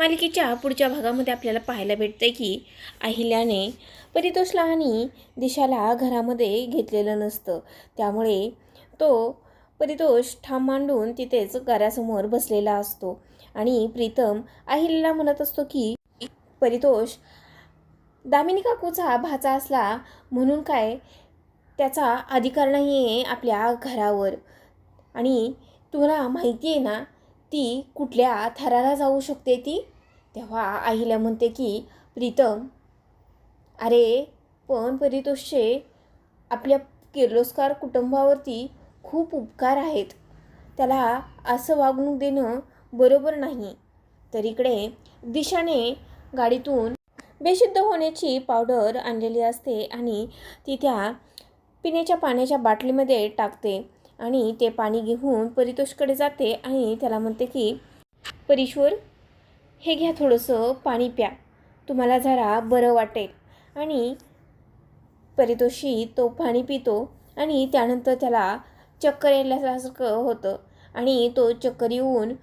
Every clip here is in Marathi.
मालिकेच्या पुढच्या भागामध्ये आपल्याला पाहायला भेटते की अहिल्याने परितोषला आणि दिशाला घरामध्ये घेतलेलं नसतं. त्यामुळे तो परितोष ठाम मांडून तिथेच घरासमोर बसलेला असतो. आणि प्रीतम अहिल्याला म्हणत असतो की परितोष दामिनी काकूचा भाचा असला म्हणून काय त्याचा अधिकार नाही आहे आपल्या घरावर? आणि तुला माहिती आहे ना ती कुठल्या थराला जाऊ शकते ती? तेव्हा आईला म्हणते की प्रीतम अरे पण परितोषचे आपल्या किर्लोस्कर कुटुंबावरती खूप उपकार आहेत. त्याला असं वागणूक देणं बरोबर नाही. तर इकडे दिशाने गाडीतून बेशुद्ध होण्याची पावडर आणलेली असते आणि ती त्या पिण्याच्या पाण्याच्या बाटलीमध्ये टाकते. आणि ते पाणी घेऊन परितोषकडे जाते आणि त्याला म्हणते की परीश्वर हे घ्या थोडंसं पाणी प्या. तुम्हाला जरा बरं वाटेल. आणि परितोषी तो पाणी पितो आणि त्यानंतर त्याला चक्कर यायल्यासारखं होतं आणि तो चक्कर येऊन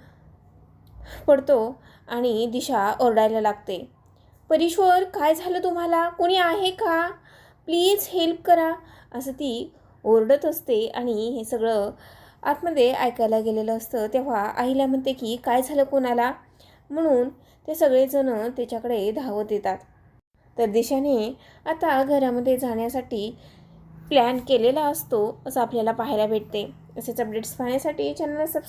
पडतो आणि दिशा ओरडायला लागते. परीश्वर काय झालं तुम्हाला? कोणी आहे का? प्लीज हेल्प करा. असं ती ओरडत असते आणि हे सगळं आतमध्ये ऐकायला गेलेलं असतं. तेव्हा आईला म्हणते की काय झालं कोणाला? म्हणून ते सगळेजण त्याच्याकडे धावत येतात. तर दिशाने आता घरामध्ये जाण्यासाठी प्लॅन केलेला असतो असं आपल्याला पाहायला भेटते. असेच अपडेट्स पाहण्यासाठी चॅनल सबस्क्राईब